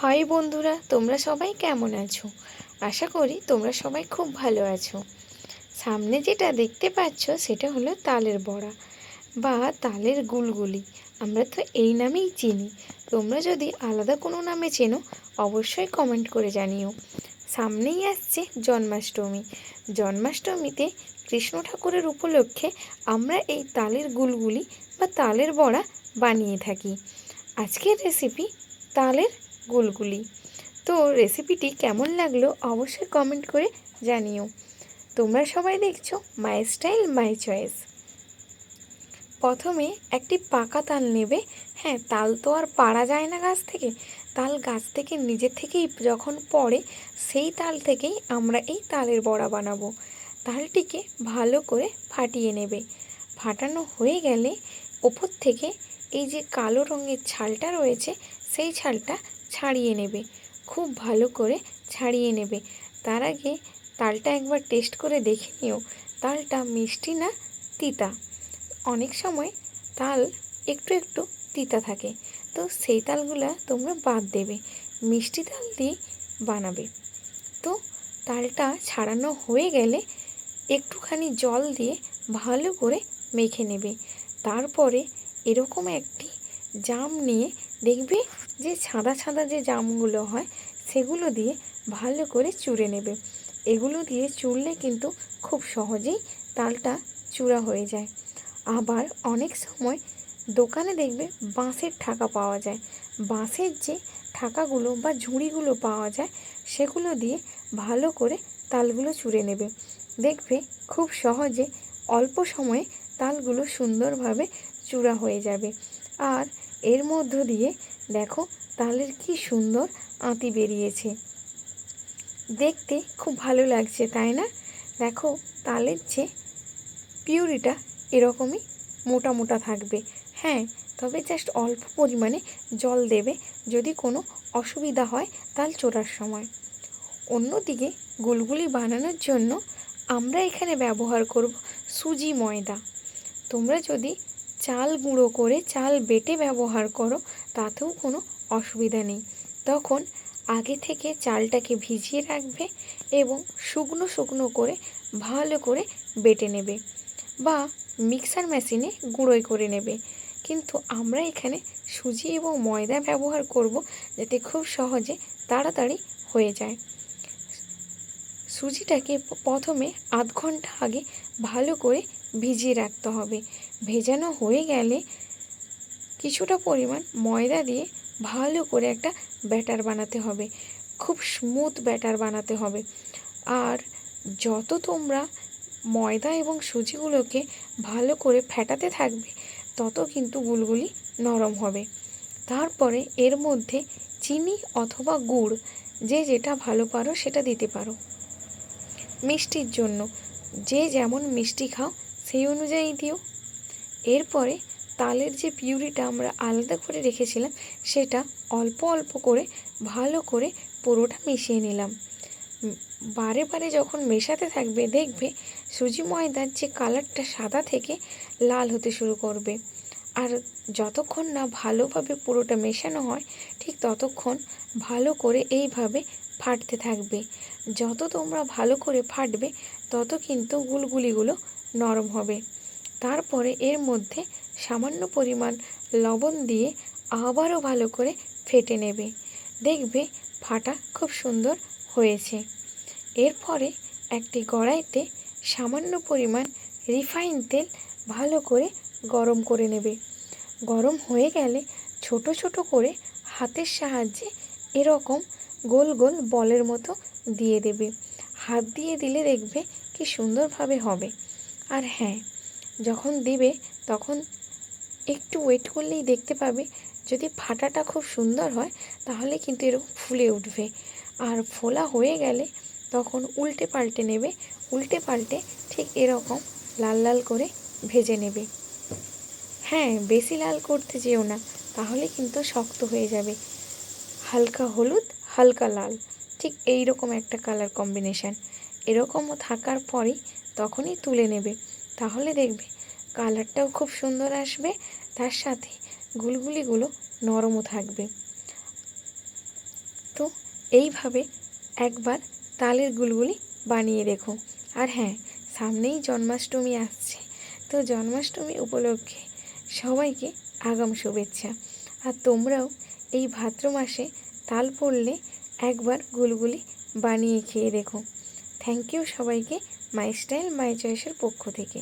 High বন্ধুরা, তোমরা সবাই কেমন আছো? আশা করি তোমরা সবাই খুব ভালো আছো। সামনে যেটা দেখতে পাচ্ছ, সেটা হলো তালের বড়া বা তালের গুলগুলি। আমরা তো এই নামেই চিনি। তোমরা যদি আলাদা কোনো নামে চেনো, অবশ্যই কমেন্ট করে জানিও। সামনেই আসছে জন্মাষ্টমী। জন্মাষ্টমীতে কৃষ্ণ ঠাকুরের উপলক্ষে আমরা এই তালের গুলগুলি বা তালের বড়া বানিয়ে থাকি। আজকের রেসিপি তালের গুলগুলি। তো রেসিপিটি কেমন লাগল অবশ্যই কমেন্ট করে জানিও। তোমরা সবাই দেখছ মাই স্টাইল মাই চয়েস প্রথমে একটি পাকা তাল নেবে। হ্যাঁ তাল তো আর পাড়া যায় না গাছ থেকে। তাল গাছ থেকে নিজে থেকেই যখন পড়ে, সেই তাল থেকেই আমরা এই তালের বড়া বানাবো। তালটিকে ভালো করে ফাটিয়ে নেবে। ফাটানো হয়ে গেলে ওপর থেকে এই যে কালো রঙের ছালটা রয়েছে, সেই ছালটা ছাড়িয়ে নেবে। খুব ভালো করে ছাড়িয়ে নেবে। তার আগে তালটা একবার টেস্ট করে দেখে নিও। তালটা মিষ্টি না তিতা? অনেক সময় তাল একটু একটু তিতা থাকে। তো সেই তালগুলা তোমরা বাদ দেবে। মিষ্টি তাল দিয়ে বানাবে। তো তালটা ছাড়ানো হয়ে গেলে একটুখানি জল দিয়ে ভালো করে মেখে নেবে। তারপরে এরকম একটি জাম নিয়ে দেখবে যে ছাদা ছাদা যে জামগুলো হয়, সেগুলো দিয়ে ভালো করে চুড়ে নেবে। এগুলো দিয়ে চুড়লে কিন্তু খুব সহজেই তালটা চূড়া হয়ে যায়। আবার অনেক সময় দোকানে দেখবে বাঁশের ঠাকা পাওয়া যায়। বাঁশের যে ঠাকাগুলো বা ঝুড়িগুলো পাওয়া যায়, সেগুলো দিয়ে ভালো করে তালগুলো চুড়ে নেবে। দেখবে খুব সহজে অল্প সময়ে তালগুলো সুন্দরভাবে চূড়া হয়ে যাবে। আর এর মধ্য দিয়ে দেখো তালের কি সুন্দর আঁতি বেরিয়েছে। দেখতে খুব ভালো লাগছে, তাই না? দেখো তালের যে পিউরিটা এরকমই মোটা মোটা থাকবে। হ্যাঁ তবে জাস্ট অল্প পরিমাণে জল দেবে। যদি কোনো অসুবিধা হয় তাল চোরার সময়। অন্যদিকে গুলগুলি বানানোর জন্য আমরা এখানে ব্যবহার করব সুজি ময়দা। তোমরা যদি চাল গুঁড়ো করে চাল বেটে ব্যবহার করো, তাতেও কোনো অসুবিধা নেই। তখন আগে থেকে চালটাকে ভিজিয়ে রাখবে এবং শুকনো শুকনো করে ভালো করে বেটে নেবে বা মিক্সার মেশিনে গুঁড়োই করে নেবে। কিন্তু আমরা এখানে সুজি এবং ময়দা ব্যবহার করব যাতে খুব সহজে তাড়াতাড়ি হয়ে যায়। সুজিটাকে প্রথমে আধ ঘণ্টা আগে ভালো করে ভিজিয়ে রাখতে হবে। ভেজানো হয়ে গেলে কিছুটা পরিমাণ ময়দা দিয়ে ভালো করে একটা ব্যাটার বানাতে হবে। খুব স্মুথ ব্যাটার বানাতে হবে। আর যত তোমরা ময়দা এবং সুজিগুলোকে ভালো করে ফেটাতে থাকবে, তত কিন্তু গুলগুলি নরম হবে। তারপরে এর মধ্যে চিনি অথবা গুড়, যে যেটা ভালো পারো সেটা দিতে পারো। মিষ্টির জন্য, যে যেমন মিষ্টি খাও সেই অনুযায়ী দিও। এরপরে তালের যে পিউরিটা আমরা আলাদা করে রেখেছিলাম, সেটা অল্প অল্প করে ভালো করে পুরোটা মিশিয়ে নিলাম। বারে বারে যখন মেশাতে থাকবে, দেখবে সুজি ময়দার যে কালারটা সাদা থেকে লাল হতে শুরু করবে। আর যতক্ষণ না ভালোভাবে পুরোটা মেশানো হয়, ঠিক ততক্ষণ ভালো করে এইভাবে ফাটতে থাকবে। যত তোমরা ভালো করে ফাটবে, তত কিন্তু গুলগুলিগুলো নরম হবে। তারপরে এর মধ্যে সামান্য পরিমাণ লবণ দিয়ে আবারও ভালো করে ফেটে নেবে। দেখবে ফাটা খুব সুন্দর হয়েছে। এরপরে একটি কড়াইতে সামান্য পরিমাণ রিফাইন তেল ভালো করে গরম করে নেবে। গরম হয়ে গেলে ছোট ছোট করে হাতের সাহায্যে এরকম গোল গোল বলের মতো দিয়ে দেবে। হাত দিয়ে দিলে দেখবে কি সুন্দরভাবে হবে। আর হ্যাঁ যখন দিবে তখন একটু ওয়েট করলেই দেখতে পাবে। যদি ফাটাটা খুব সুন্দর হয়, তাহলে কিন্তু এরকম ফুলে উঠবে। আর ফোলা হয়ে গেলে তখন উল্টে পাল্টে নেবে। উল্টে পাল্টে ঠিক এরকম লাল লাল করে ভেজে নেবে। হ্যাঁ বেশি লাল করতে যেও না, তাহলে কিন্তু শক্ত হয়ে যাবে। হালকা হলুদ, হালকা লাল, ঠিক এই রকম একটা কালার কম্বিনেশান এরকমও থাকার পরেই তখনই তুলে নেবে। তাহলে দেখবে, কালারটাও খুব সুন্দর আসবে, তার সাথে গুলগুলিগুলো নরমও থাকবে। তো এইভাবে একবার তালের গুলগুলি বানিয়ে রেখো আর হ্যাঁ সামনেই জন্মাষ্টমী আসছে। তো জন্মাষ্টমী উপলক্ষে সবাইকে আগাম শুভেচ্ছা। আর তোমরাও এই ভাদ্র মাসে তাল পড়লে একবার গুলগুলি বানিয়ে খেয়ে দেখো। থ্যাংক ইউ সবাইকে। মাই স্টাইল মাই চয়েসের পক্ষ থেকে।